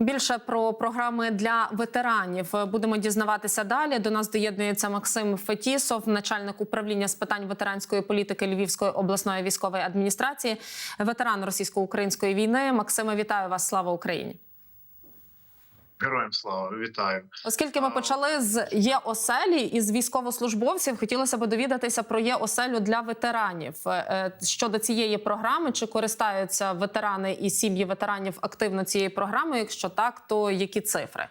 Більше про програми для ветеранів будемо дізнаватися далі. До нас доєднується Максим Фетісов, начальник управління з питань ветеранської політики Львівської обласної військової адміністрації, ветеран російсько-української війни. Максиме, вітаю вас! Слава Україні! Героям слава, вітаю. Оскільки ми почали з є оселі і з військовослужбовців, хотілося б довідатися про є оселю для ветеранів Е, щодо цієї програми. Чи користаються ветерани і сім'ї ветеранів активно цією програмою? Якщо так, то які цифри?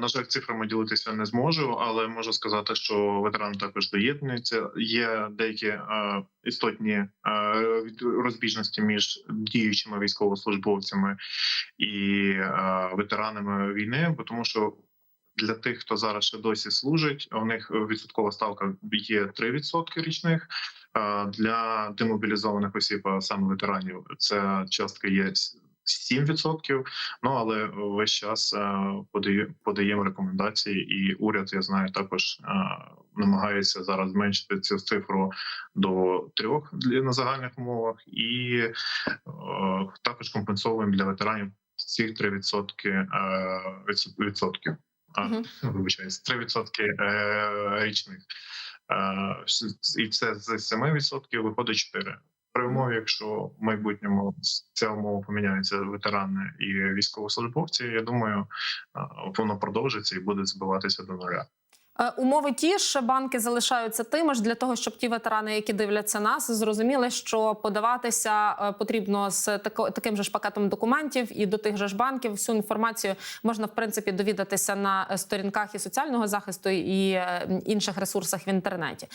На жаль, цифрами ділитися не зможу, але можу сказати, що ветерани також доєднуються. Є деякі істотні е, розбіжності між діючими військовослужбовцями і ветеранами війни, бо тому що. Для тих, хто зараз ще досі служить, у них відсоткова ставка є 3% річних. Для демобілізованих осіб, а саме ветеранів, ця частка є 7%. Ну але весь час е, подає- подаємо рекомендації, і уряд я знаю також е, намагається зараз зменшити цю цифру до трьох на загальних умовах, і е, також компенсовуємо для ветеранів ці 3% е, відсотків. А, вибачаюсь, 3% е, річних. І це з 7% виходить 4. При умові, якщо в майбутньому ця умова поміняється ветерани і військовослужбовці, я думаю, воно продовжиться і буде збиватися до нуля. Е, Умови ті ж банки залишаються тими ж для того, щоб ті ветерани, які дивляться нас, зрозуміли, що подаватися е, потрібно з таким же ж пакетом документів і до тих же ж банків. Всю інформацію можна в принципі довідатися на е, сторінках і соціального захисту і інших ресурсах в інтернеті.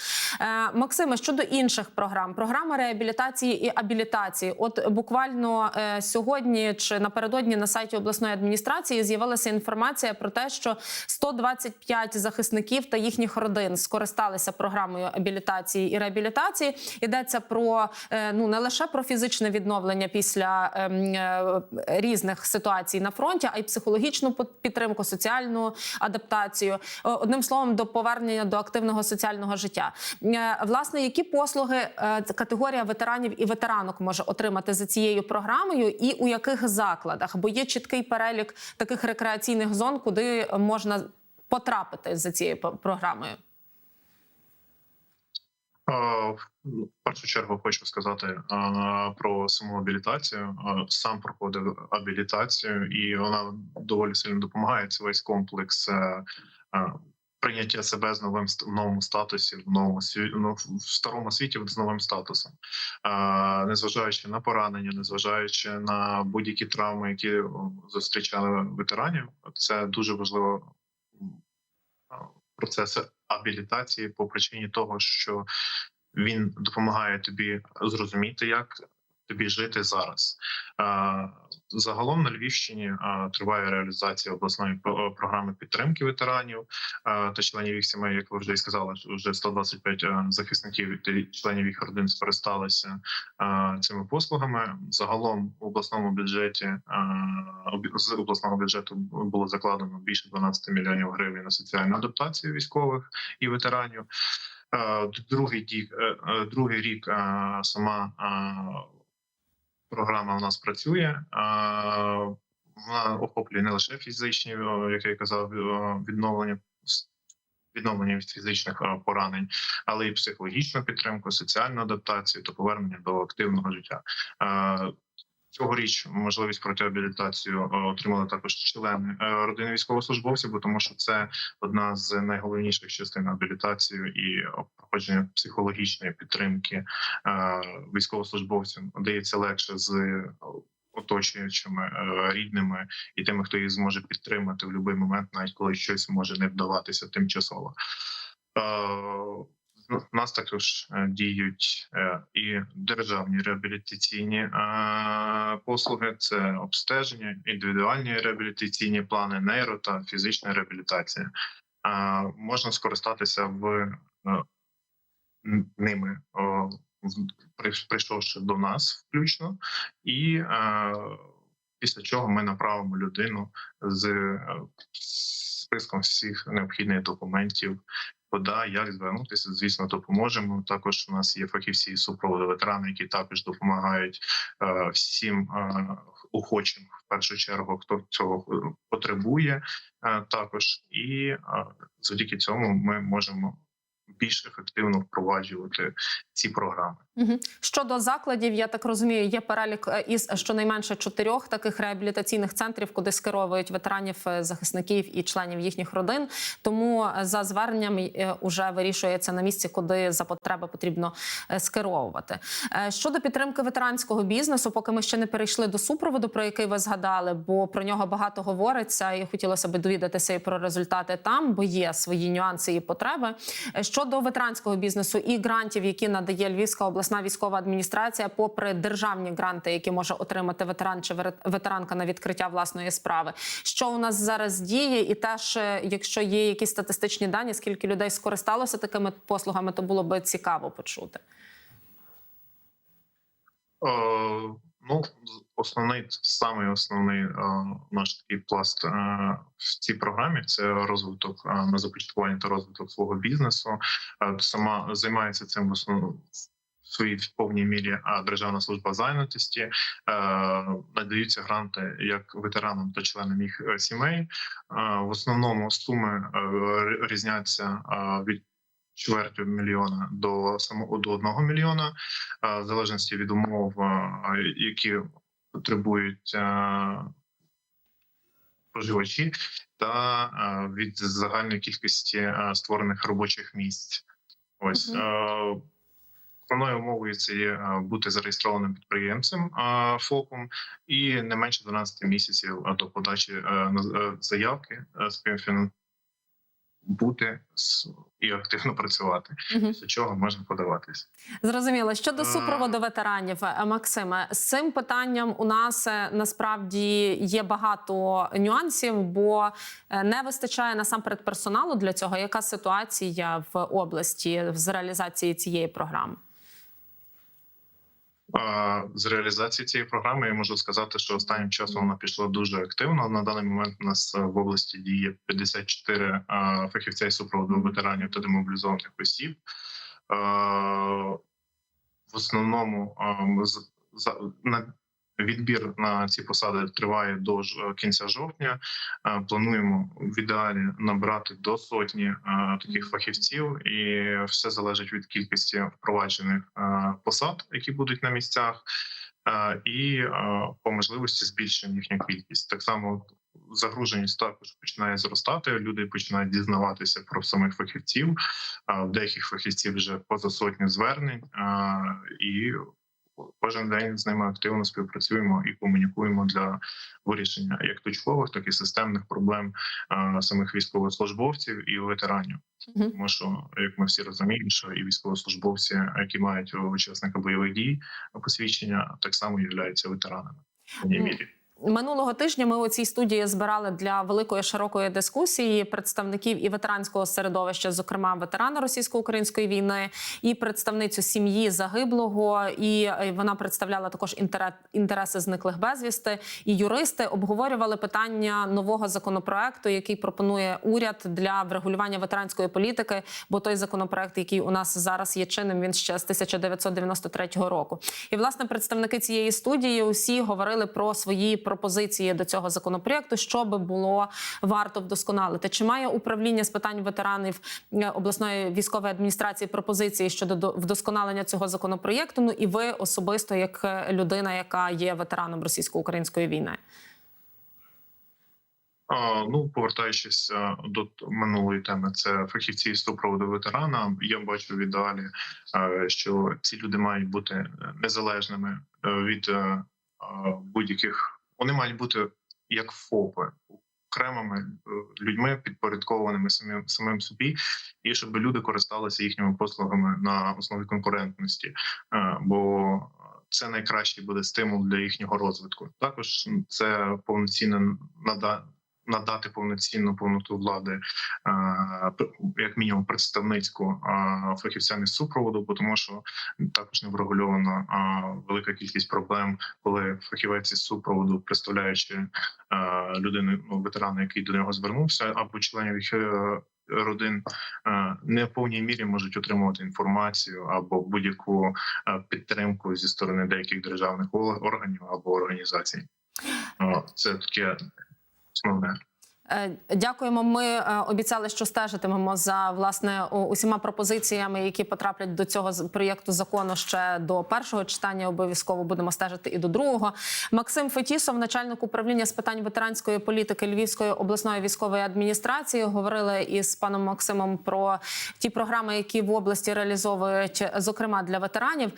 Максиме, щодо інших програм, програма реабілітації і абілітації. От буквально сьогодні чи напередодні на сайті обласної адміністрації з'явилася інформація про те, що 125 захисників та їхніх родин скористалися програмою абілітації і реабілітації. Йдеться про е, ну не лише про фізичне відновлення після ем, е, різних ситуацій на фронті, а й психологічну підтримку, соціальну адаптацію. Одним словом, до повернення до активного соціального життя. Е, Власне, які послуги категорія ветеранів і ветеранок може отримати за цією програмою, і у яких закладах? Бо є чіткий перелік таких рекреаційних зон, куди можна потрапити за цією програмою. В першу чергу хочу сказати про саму абілітацію. Сам проходив абілітацію, і вона доволі сильно допомагає. Це весь комплекс е, е, прийняття себе з новим в новому статусі, в новому сві- ну, в старому світі з новим статусом, незважаючи на поранення, незважаючи на будь-які травми, які зустрічали ветеранів. Це дуже важливо процес абілітації по причині того, що він допомагає тобі зрозуміти, як тобі жити зараз. Е, Загалом на Львівщині е, триває реалізація обласної програми підтримки ветеранів е, та членів їх сімей. Як ви вже і сказали, вже 125 е, захисників та членів їх родин скористалися е, цими послугами. Загалом в обласному бюджеті е, з обласного бюджету було закладено більше 12 мільйонів гривень на соціальну адаптацію військових і ветеранів. Е, Другий е, е, другий рік е, сама е, програма у нас працює. Вона охоплює не лише фізичні, як я казав, відновлення відновлення від фізичних поранень, але й психологічну підтримку, соціальну адаптацію та повернення до активного життя. Цьогоріч можливість пройти абілітацію е, отримали також члени е, родини військовослужбовців, бо тому що це одна з найголовніших частин абілітації і проходження психологічної підтримки е, військовослужбовцям дається легше з оточуючими е, рідними і тими, хто їх зможе підтримати в будь-який момент, навіть коли щось може не вдаватися тимчасово. Е, У нас також е, діють е, і державні реабілітаційні е, послуги: це обстеження, індивідуальні реабілітаційні плани, нейро та фізична реабілітація. Е, Можна скористатися в е, ними, прийшовши до нас включно, і е, після чого ми направимо людину з е, списком всіх необхідних документів куди, як звернутися. Звісно, допоможемо. Також у нас є фахівці з супроводу ветерани, які також допомагають е, всім е, охочим в першу чергу, хто цього потребує, е, також і е, завдяки цьому ми можемо більш ефективно впроваджувати ці програми. Щодо закладів, я так розумію, є перелік е, із щонайменше чотирьох таких реабілітаційних центрів, куди скеровують ветеранів, е, захисників і членів їхніх родин. Тому е, за зверненням е, уже вирішується на місці, куди за потреби потрібно скеровувати. Щодо підтримки ветеранського бізнесу, поки ми ще не перейшли до супроводу, про який ви згадали, бо про нього багато говориться, і хотілося б довідатися і про результати там, бо є свої нюанси і потреби. Е, Щодо ветеранського бізнесу і грантів, які надає Львівська обласна військова адміністрація, попри державні гранти, які може отримати ветеран чи ветеранка на відкриття власної справи. Що у нас зараз діє, і теж, е, якщо є якісь статистичні дані, скільки людей скористалося такими послугами, то було би цікаво почути. Е, Ну, основний самий основний е, наш такий пласт е, в цій програмі це розвиток е, на започаткування та розвиток свого бізнесу. Е, Сама займається цим в основному своїй повній мірі а Державна служба зайнятості. Е, Надаються гранти як ветеранам та членам їх е, сімей. Е, В основному суми е, різняться е, від чвертю мільйона до самого до одного мільйона в залежності від умов, які потребують споживачі, та від загальної кількості створених робочих місць. Ось основною умовою це є бути зареєстрованим підприємцем ФОПом і не менше 12 місяців до подачі е, е, заявки е, співфінансування бути і активно працювати, угу. до чого можна подаватись. Зрозуміло. Щодо супроводу ветеранів, е, Максиме, з цим питанням у нас е, насправді є багато нюансів, бо е, не вистачає насамперед персоналу для цього. Яка ситуація в області з реалізації цієї програми? З реалізації цієї програми я можу сказати, що останнім часом вона пішла дуже активно. На даний момент у нас е, в області діє 54 а, фахівця і супроводу ветеранів та демобілізованих осіб. В основному на відбір на ці посади триває до е, кінця жовтня. Е, Плануємо в ідеалі набрати до сотні е, таких фахівців, і все залежить від кількості впроваджених посад, які будуть на місцях, і по можливості збільшення їхню кількість. Так само загруженість також починає зростати. Люди починають дізнаватися про самих фахівців. Деяких фахівців вже поза сотню звернень, і кожен день з ними активно співпрацюємо і комунікуємо для вирішення як точкових, так і системних проблем е, самих військовослужбовців і ветеранів. Мгм. Тому що, як ми всі розуміємо, що і військовослужбовці, які мають учасника бойових дій посвідчення, так само являються ветеранами в Ну, мірі. Минулого тижня ми у цій студії збирали для великої широкої дискусії представників і ветеранського середовища, зокрема ветерана російсько-української війни, і представницю сім'ї загиблого. І е, вона представляла також інтереси зниклих безвісти. І юристи обговорювали питання нового законопроекту, який пропонує уряд для врегулювання ветеранської політики. Бо той законопроект, який у нас зараз є чинним, він ще з 1993 року. І власне представники цієї студії усі говорили про свої пропозиції до цього законопроекту, що би було варто вдосконалити. Чи має управління з питань ветеранів е, обласної військової адміністрації пропозиції щодо до- вдосконалення цього законопроєкту? Ну і ви особисто, як е, людина, яка є ветераном російсько-української війни? Ну, повертаючись до минулої теми, це фахівці з супроводу ветерана. Я бачу в ідеалі, що ці люди мають бути е, незалежними е, від е, будь-яких. Вони мають бути як ФОПи окремими е, людьми, підпорядкованими самим самим собі, і щоб люди користалися їхніми послугами на основі конкурентності, Е, бо це найкращий буде стимул для їхнього розвитку. Також це повноцінне нада надати повноцінну повноту влади, е, як мінімум представницьку е, фахівцям із супроводу, тому що також не врегульовано е, велика кількість проблем, коли фахівець із супроводу, представляючи людину, ну ветерана, який до нього звернувся, або членів їх родин не в повній мірі можуть отримувати інформацію або будь-яку підтримку зі сторони деяких державних органів або організацій. Це таке основне. Дякуємо. Ми е, обіцяли, що стежитимемо за власне усіма пропозиціями, які потраплять до цього проєкту закону ще до першого читання. Обов'язково будемо стежити і до другого. Максим Фетісов, начальник управління з питань ветеранської політики Львівської обласної військової адміністрації, говорили із паном Максимом про ті програми, які в області реалізовують, зокрема для ветеранів.